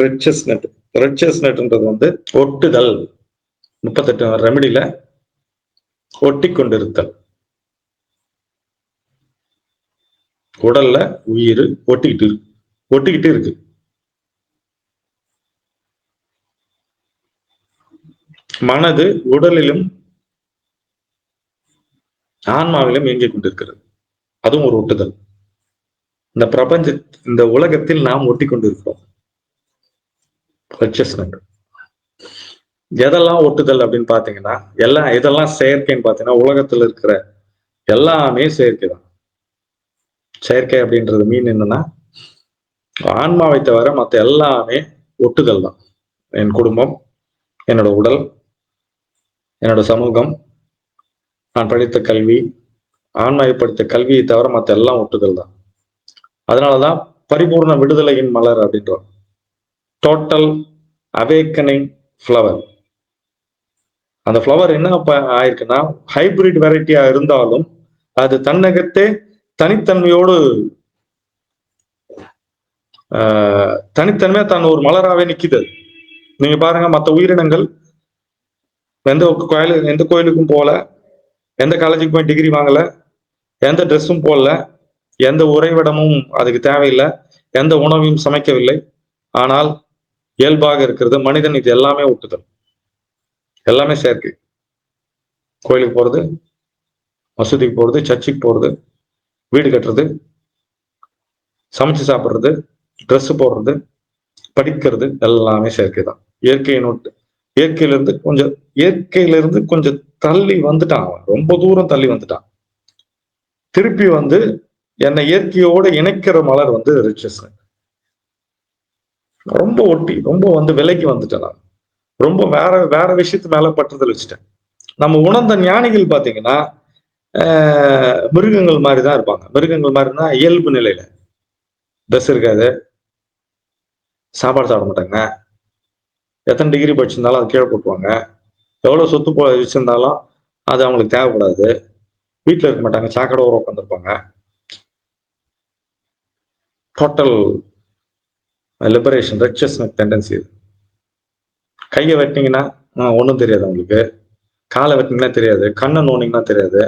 ரெச்சஸ் net ரெச்சஸ் நெட்ன்றது வந்து ஒட்டுதல். முப்பத்தெட்டு ரெமடியில ஒட்டி கொண்டிருத்தல் உடல்ல உயிர் ஒட்டிக்கிட்டு இருக்கு. ஒட்டிக்கிட்டு இருக்கு. மனது உடலிலும் ஆன்மாவிலும் இயங்கிக் கொண்டிருக்கிறது. அதுவும் ஒரு ஒட்டுதல். இந்த பிரபஞ்ச இந்த உலகத்தில் நாம் ஒட்டி கொண்டிருக்கிறோம் Consciousness. எதெல்லாம் ஒட்டுதல் அப்படின்னு பாத்தீங்கன்னா எல்லாம் இதெல்லாம் செயற்கைன்னு பாத்தீங்கன்னா உலகத்துல இருக்கிற எல்லாமே செயற்கை தான். செயற்கை அப்படின்றது மீன் என்னன்னா ஆன்மாவை தவிர மற்ற எல்லாமே ஒட்டுதல் தான். என் குடும்பம் என்னோட உடல் என்னோட சமூகம் நான் படித்த கல்வி ஆன்மாவை படித்த கல்வியை தவிர மற்ற எல்லாம் ஒட்டுதல் தான். அதனாலதான் பரிபூர்ண விடுதலையின் மலர் அப்படின்றோம். டோட்டல் அவேக்கனிங் ஃப்ளவர் அந்த ஃப்ளவர் என்ன ஆயிருக்குன்னா ஹைபிரிட் வெரைட்டியா இருந்தாலும் அது தன்னகத்தே தனித்தன்மையோடு தனித்தன்மையா தன் ஒரு மலராகவே நிக்குது. நீங்க பாருங்க மற்ற உயிரினங்கள் எந்த கோயில் எந்த கோயிலுக்கும் போகல எந்த காலேஜுக்கு போய் டிகிரி வாங்கல எந்த ட்ரெஸ்ஸும் போடல எந்த உறைவிடமும் அதுக்கு தேவையில்லை எந்த உணவையும் சமைக்கவில்லை. ஆனால் இயல்பாக இருக்கிறது மனிதன் இது எல்லாமே ஒட்டுதல். எல்லாமே செயற்கை. கோயிலுக்கு போகிறது மசூதிக்கு போகிறது சர்ச்சுக்கு போகிறது வீடு கட்டுறது சமைச்சு சாப்பிட்றது ட்ரெஸ் போடுறது படிக்கிறது எல்லாமே செயற்கை தான். இயற்கையை நோட்டு இயற்கையிலிருந்து கொஞ்சம் இயற்கையிலிருந்து கொஞ்சம் தள்ளி வந்துட்டான் அவன். ரொம்ப தூரம் தள்ளி வந்துட்டான். திருப்பி வந்து என்னை இயற்கையோடு இணைக்கிற மலர் வந்து ரிச்சஸ். ரொம்ப ஒட்டி ரொம்ப வந்து விலைக்கு வந்துட்டேன் நான். ரொம்ப வேற வேற விஷயத்து மேல பற்றுதல் வச்சுட்டேன். நம்ம உணர்ந்த ஞானிகள் பாத்தீங்கன்னா மிருகங்கள் மாதிரி தான் இருப்பாங்க. மிருகங்கள் மாதிரினா இயல்பு நிலையில. ட்ரெஸ் இருக்காது. சாப்பாடு சாப்பிட மாட்டாங்க. எத்தனை டிகிரி படிச்சிருந்தாலும் அது கீழே போட்டுவாங்க எவ்வளவு சொத்து போ வச்சிருந்தாலும் அது அவங்களுக்கு தேவைப்படாது. வீட்டில் இருக்க மாட்டாங்க. சாக்கடை ஊற உட்காந்துருப்பாங்க டோட்டல் லிபரேஷன் ரெக்சஸ் டெண்டன்சி இது. கையை வெட்டினீங்கன்னா ஒன்றும் தெரியாது அவங்களுக்கு காலை வெட்டினீங்கன்னா தெரியாது கண்ணை நோண்டிங்கன்னா தெரியாது.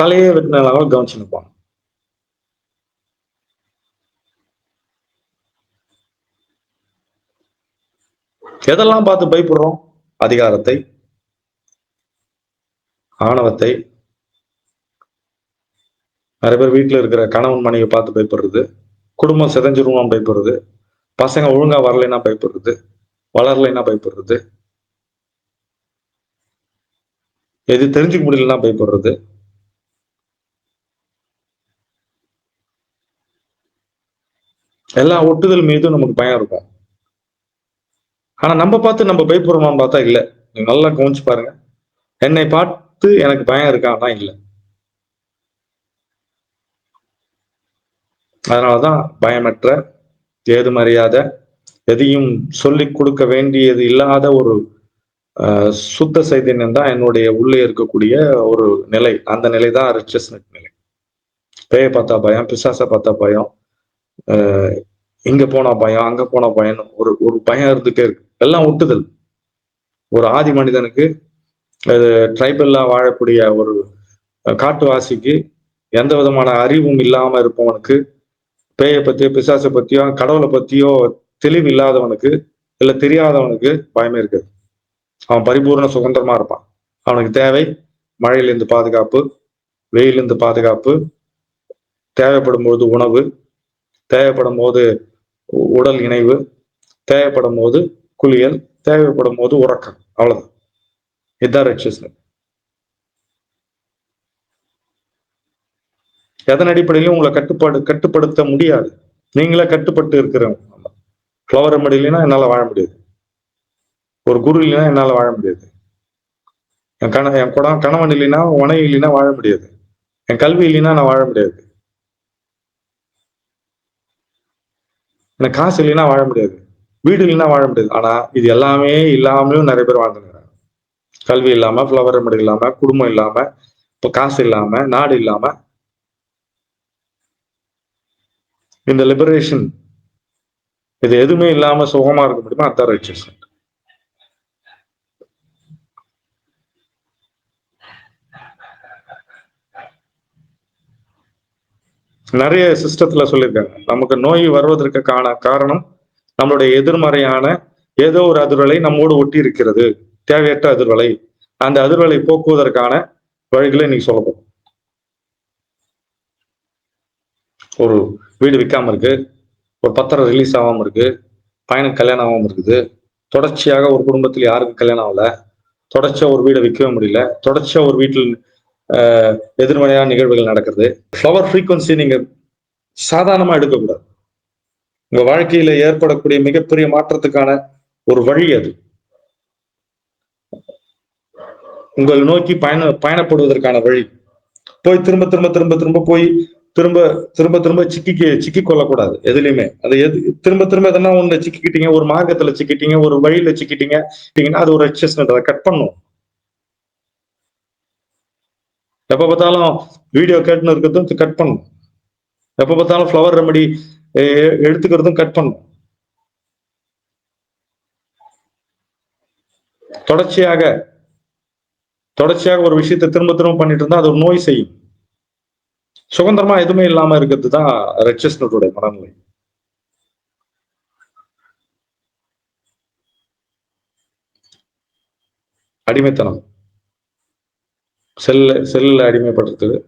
தலையே வெட்டினாலும் கவனிச்சு நிற்பாங்க எதெல்லாம் பார்த்து பயப்படுறோம்? அதிகாரத்தை ஆணவத்தை. நிறைய பேர் வீட்டில் இருக்கிற கணவன் மனைவி பார்த்து பயப்படுறது. குடும்பம் சிதைஞ்சிருவோம் பயப்படுறது. பசங்க ஒழுங்கா வரலைன்னா பயப்படுறது வளரலைன்னா பயப்படுறது எது தெரிஞ்சுக்க முடியலன்னா பயப்படுறது. எல்லா ஒட்டுதல் மீதும் நமக்கு பயம் இருக்கும். ஆனா நம்ம பார்த்து நம்ம பயப்படுறோமான்னு பார்த்தா இல்லை. நீங்க நல்லா கவனிச்சு பாருங்க. என்னை பார்த்து எனக்கு பயம் இருக்கான்னா இல்லை. அதனாலதான் பயமற்ற ஏதுமறியாத எதையும் சொல்லிக் கொடுக்க வேண்டியது இல்லாத ஒரு சுத்த சைதன்யம் தான் என்னுடைய உள்ளே இருக்கக்கூடிய ஒரு நிலை. அந்த நிலை தான் ரிச்சஸ்னட் நிலை. பேயை பார்த்தா பயம் பிசாசை பார்த்தா பயம் இங்க போனா பயம் அங்க போனா பயம் ஒரு ஒரு பயம் இருந்துட்டே இருக்கு. எல்லாம் ஒட்டுதல். ஒரு ஆதி மனிதனுக்கு ட்ரைபல்லா வாழக்கூடிய ஒரு காட்டுவாசிக்கு எந்த விதமான அறிவும் இல்லாம இருப்பவனுக்கு பேயை பத்தியோ பிசாசை பத்தியோ கடவுளை பத்தியோ தெளிவு இல்லாதவனுக்கு இல்ல தெரியாதவனுக்கு பயமே இருக்காது. அவன் பரிபூர்ண சுதந்திரமா இருப்பான். அவனுக்கு தேவை மழையிலிருந்து பாதுகாப்பு வெயிலிருந்து பாதுகாப்பு தேவைப்படும் போது உணவு தேவைப்படும் போது உ- உடல் இணைவு தேவைப்படும் போது குளியல் தேவைப்படும் போது உறக்கம். அவ்வளவுதான். இதுதான் ரிச்சஸ்னஸ் எதன் அடிப்படையிலும் உங்களை கட்டுப்பாடு கட்டுப்படுத்த முடியாது. நீங்களே கட்டுப்பட்டு இருக்கிறவங்க. ஃப்ளவர் ரெமடி இல்லைன்னா என்னால் வாழ முடியாது. ஒரு குரு இல்லைன்னா என்னால் வாழ முடியாது. என் கண என் குடம் கணவன் இல்லைன்னா உணவு இல்லைன்னா வாழ முடியாது. என் கல்வி இல்லைன்னா நான் வாழ முடியாது. எனக்கு காசு இல்லைன்னா வாழ முடியாது. வீடு இல்லைன்னா வாழ முடியாது. ஆனா இது எல்லாமே இல்லாமலும் நிறைய பேர் வாழ்ந்துருக்காங்க. கல்வி இல்லாம ஃப்ளவர் ரெமடி இல்லாம குடும்பம் இல்லாம இப்போ காசு இல்லாம நாடு இல்லாம இந்த லிபரேஷன் இது எதுவுமே இல்லாம சுகமா இருக்க முடியுமா? அதான் நிறைய சிஸ்டத்துல சொல்லியிருக்காங்க. நமக்கு நோய் வருவதற்கு காண காரணம் நம்மளுடைய எதிர்மறையான ஏதோ ஒரு அதிர்வலை நம்மோடு ஒட்டி இருக்கிறது. தேவையற்ற அதிர்வலை. அந்த அதிர்வலை போக்குவதற்கான வழிகளை நீங்க சொல்லப்படும் ஒரு வீடு விற்காம இருக்கு. ஒரு பத்திரம் ரிலீஸ் ஆகாம இருக்கு. பையனுக்கு கல்யாணம் ஆகாம இருக்குது. தொடர்ச்சியாக ஒரு குடும்பத்தில் யாருக்கும் கல்யாணம் ஆகல. தொடர்ச்சியா ஒரு வீடை விற்கவே முடியல. தொடர்ச்சியா ஒரு வீட்டில் ஆஹ், எதிர்மறையான நிகழ்வுகள் நடக்கிறது. ஃப்ளவர் ஃப்ரீக்குவன்சி நீங்க சாதாரணமா எடுக்கக்கூடாது. உங்க வாழ்க்கையில ஏற்படக்கூடிய மிகப்பெரிய மாற்றத்துக்கான ஒரு வழி அது. உங்கள் நோக்கி பயண பயணப்படுவதற்கான வழி. போய் திரும்ப திரும்ப திரும்ப திரும்ப போய் திரும்ப திரும்ப திரும்ப சிக்கிக்கு சிக்கி கொள்ளக்கூடாது எதுலையுமே. அது எது திரும்ப திரும்ப எதனா ஒண்ணு சிக்கிக்கிட்டீங்க ஒரு மார்க்கத்துல சிக்கிட்டீங்க ஒரு வழியில சிக்கிட்டீங்க சிக்கிட்டீங்கன்னா அது ஒரு எக்ஸஸ்மெண்ட் அதை கட் பண்ணும். எப்ப பார்த்தாலும் வீடியோ கேட்டுன்னு இருக்கிறதும் கட் பண்ணும். எப்ப பார்த்தாலும் ஃப்ளவர் ரெமடி எடுத்துக்கிறதும் கட் பண்ணும். தொடர்ச்சியாக தொடர்ச்சியாக ஒரு விஷயத்தை திரும்ப திரும்ப பண்ணிட்டு இருந்தா அது ஒரு நோய் செய்யும். சுதந்திரமா எதுவுமே இல்லாம இருக்கிறது தான் ரெச்சஸ்னோட மனநிலை. அடிமைத்தனம். செல்ல செல்லில் அடிமைப்படுறது.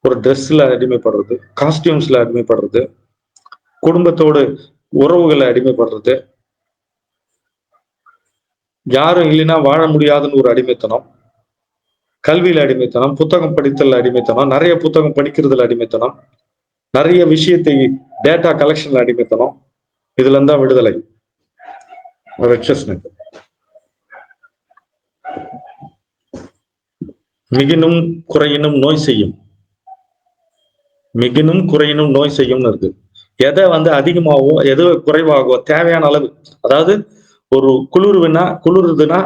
ஒரு ட்ரெஸ்ல அடிமைப்படுறது. காஸ்டியூம்ஸ்ல அடிமைப்படுறது. குடும்பத்தோடு உறவுகளை அடிமைப்படுறது. யாரும் இல்லைன்னா வாழ முடியாதுன்னு ஒரு அடிமைத்தனம். கல்வியில அடிமைத்தனம் புத்தகம் படித்தல் அடிமைத்தனம் நிறைய புத்தகம் படிக்கிறதுல அடிமைத்தனம் நிறைய விஷயத்தை டேட்டா கலெக்ஷன்ல அடிமைத்தனம். இதுல இருந்தா விடுதலை. ரெச்சஸ்னஸ் மிகினும் குறையினும் நோய் செய்யும். மிகினும் குறையினும் நோய் செய்யும்னு இருக்கு. எதை வந்து அதிகமாகவோ எது குறைவாகவோ தேவையான அளவு அதாவது ஒரு குளிர்வுனா குளிருதுன்னா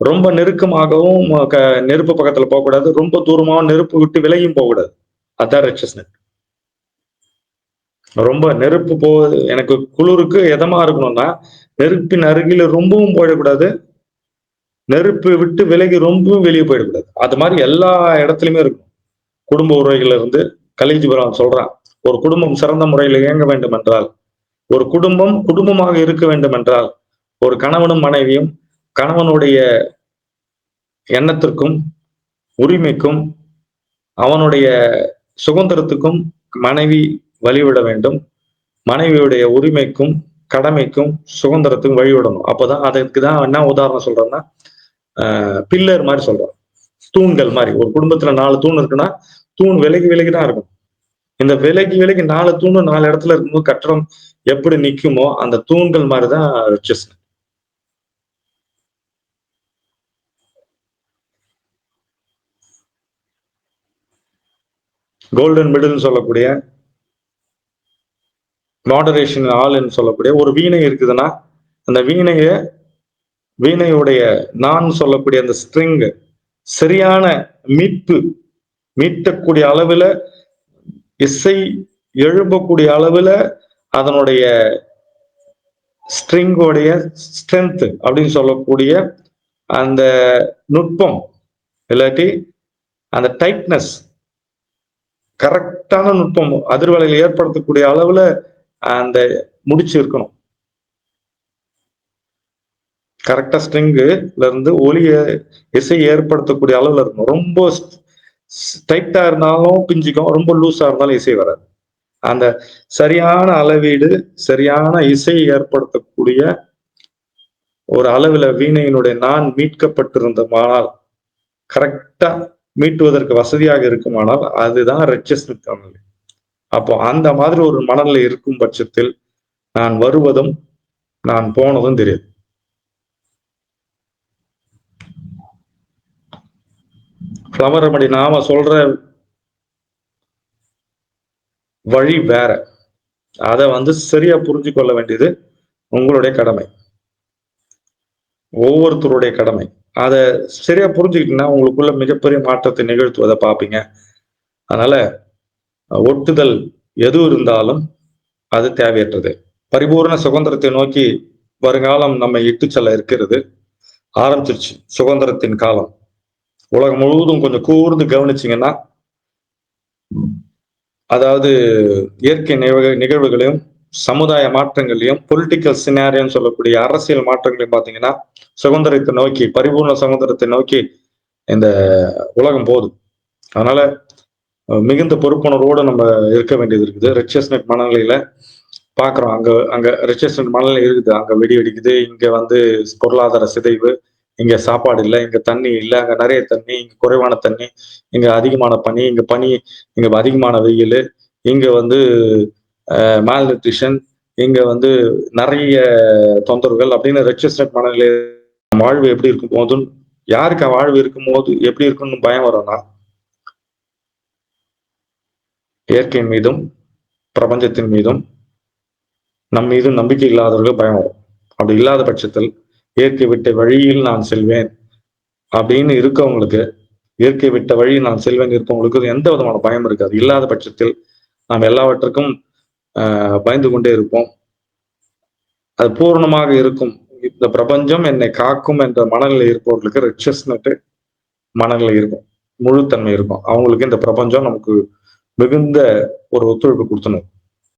ரொம்ப நெருக்கமாகவும் க- நெருப்பு பக்கத்துல போகக்கூடாது. ரொம்ப தூரமாகவும் நெருப்பு விட்டு விலகியும் போகக்கூடாது. அதான் ரெச்சஸ்னஸ் ரொம்ப நெருப்பு போ எனக்கு குளிருக்கு எதமா இருக்கணும்னா நெருப்பின் அருகில ரொம்பவும் போயிடக்கூடாது. நெருப்பு விட்டு விலகி ரொம்பவும் வெளியே போயிடக்கூடாது. அது மாதிரி எல்லா இடத்துலயுமே இருக்கும். குடும்ப உறவுகள்ல இருந்து கலிஜிபுரம் சொல்றான் ஒரு குடும்பம் சிறந்த முறையில் இயங்க வேண்டும் என்றால் ஒரு குடும்பம் குடும்பமாக இருக்க வேண்டும் என்றால் ஒரு கணவனும் மனைவியும் கணவனுடைய எண்ணத்திற்கும் உரிமைக்கும் அவனுடைய சுதந்திரத்துக்கும் மனைவி வழிவிட வேண்டும். மனைவியுடைய உரிமைக்கும் கடமைக்கும் சுதந்திரத்துக்கும் வழிவிடணும். அப்போதான் அதுக்கு தான் என்ன உதாரணம் சொல்றேன்னா பில்லர் மாதிரி சொல்றோம். தூண்கள் மாதிரி. ஒரு குடும்பத்துல நாலு தூண் இருக்குன்னா தூண் விலகி விலகி தான் இருக்கும். இந்த விலகி விலகி நாலு தூணு நாலு இடத்துல இருக்கும்போது கட்டடம் எப்படி நிக்குமோ அந்த தூண்கள் மாதிரி தான் கோல்டன் மிடில்னு சொல்லக்கூடிய மாடரேஷன் ஆள்னு சொல்லக்கூடிய ஒரு வீணை இருக்குதுன்னா அந்த வீணைய வீணையுடைய நான் சொல்லக்கூடிய அந்த ஸ்ட்ரிங் சரியான மீட்பு மீட்டக்கூடிய அளவுல இசை எழும்பக்கூடிய அளவுல அதனுடைய ஸ்ட்ரிங்கோடைய ஸ்ட்ரென்த் அப்படின்னு சொல்லக்கூடிய அந்த நுட்பம் இல்லாட்டி அந்த டைட்னஸ் கரெக்டான நுட்பம் அதிர்வலையில் ஏற்படுத்தக்கூடிய அளவுல அந்த முடிச்சு இருக்கணும். கரெக்டா ஸ்ட்ரிங்குல இருந்து ஒளிய இசை ஏற்படுத்தக்கூடிய அளவுல இருக்கணும். ரொம்ப ஸ்ட்ரைட்டா இருந்தாலும் பிஞ்சிக்கும் ரொம்ப லூஸா இருந்தாலும் இசை வராது. அந்த சரியான அளவீடு சரியான இசை ஏற்படுத்தக்கூடிய ஒரு அளவுல வீணையினுடைய நான் மீட்கப்பட்டிருந்தமானால் கரெக்டா மீட்டுவதற்கு வசதியாக இருக்குமானால் அதுதான் ரெச்சஸ்மித் மனநிலை அப்போ அந்த மாதிரி ஒரு மனநிலை இருக்கும் பட்சத்தில் நான் வருவதும் நான் போனதும் தெரியாது. ஃப்ளவர் அப்படி நாம சொல்ற வழி வேற. அதை வந்து சரியா புரிஞ்சு கொள்ள வேண்டியது உங்களுடைய கடமை. ஒவ்வொருத்தருடைய கடமை. அதை சரியா புரிஞ்சுக்கிட்டீங்கன்னா உங்களுக்குள்ள மிகப்பெரிய மாற்றத்தை நிகழ்த்துவதை பார்ப்பீங்க. அதனால ஒட்டுதல் எது இருந்தாலும் அது தேவையற்றது. பரிபூர்ண சுதந்திரத்தை நோக்கி வருங்காலம் நம்ம இட்டு செல்ல இருக்கிறது. ஆரம்பிச்சிருச்சு சுதந்திரத்தின் காலம். உலகம் முழுவதும் கொஞ்சம் கூர்ந்து கவனிச்சிங்கன்னா அதாவது இயற்கை நிகழ்வு- நிகழ்வுகளையும் சமுதாய மாற்றங்களையும் பொலிட்டிக்கல் சினாரியம் சொல்லக்கூடிய அரசியல் மாற்றங்களையும் பார்த்தீங்கன்னா சுதந்திரத்தை நோக்கி பரிபூர்ண சுதந்திரத்தை நோக்கி இந்த உலகம் போகுது. அதனால மிகுந்த பொறுப்புணர்வோடு நம்ம இருக்க வேண்டியது இருக்குது. ரிச்சஸ்னட் மனநிலையில பாக்குறோம் அங்க அங்க ரிச்சஸ்னட் மனநிலை இருக்குது. அங்க வெடி வெடிக்குது. இங்க வந்து பொருளாதார சிதைவு. இங்க சாப்பாடு இல்லை. இங்க தண்ணி இல்லை. அங்க நிறைய தண்ணி இங்க குறைவான தண்ணி இங்க அதிகமான பனி இங்க பனி இங்க அதிகமான வெயில் இங்க வந்து மால் நியூட்ரிஷன் இங்க வந்து நிறைய தொந்தரவுகள் அப்படின்னு ரெச்சஸ்டட் மனநிலை வாழ்வு எப்படி இருக்கும் போதும் யாருக்கு வாழ்வு இருக்கும் போது எப்படி இருக்கும்னு பயம் வரும்னா இயற்கையின் மீதும் பிரபஞ்சத்தின் மீதும் நம் மீதும் நம்பிக்கை இல்லாதவர்கள் பயம் வரும். அப்படி இல்லாத பட்சத்தில் இயற்கை விட்ட வழியில் நான் செல்வேன் அப்படின்னு இருக்கவங்களுக்கு இயற்கை விட்ட வழி நான் செல்வேன் இருக்கவங்களுக்கு எந்த விதமான பயம் இருக்காது. இல்லாத பட்சத்தில் நாம் எல்லாவற்றுக்கும் பயந்து கொண்டே இருப்போம். அது பூர்ணமாக இருக்கும். இந்த பிரபஞ்சம் என்னை காக்கும் என்ற மனநிலை இருப்பவர்களுக்கு ரிச்சஸ்னட்டு மனநிலை இருக்கும். முழுத்தன்மை இருக்கும். அவங்களுக்கு இந்த பிரபஞ்சம் நமக்கு மிகுந்த ஒரு ஒத்துழைப்பு கொடுத்தணும்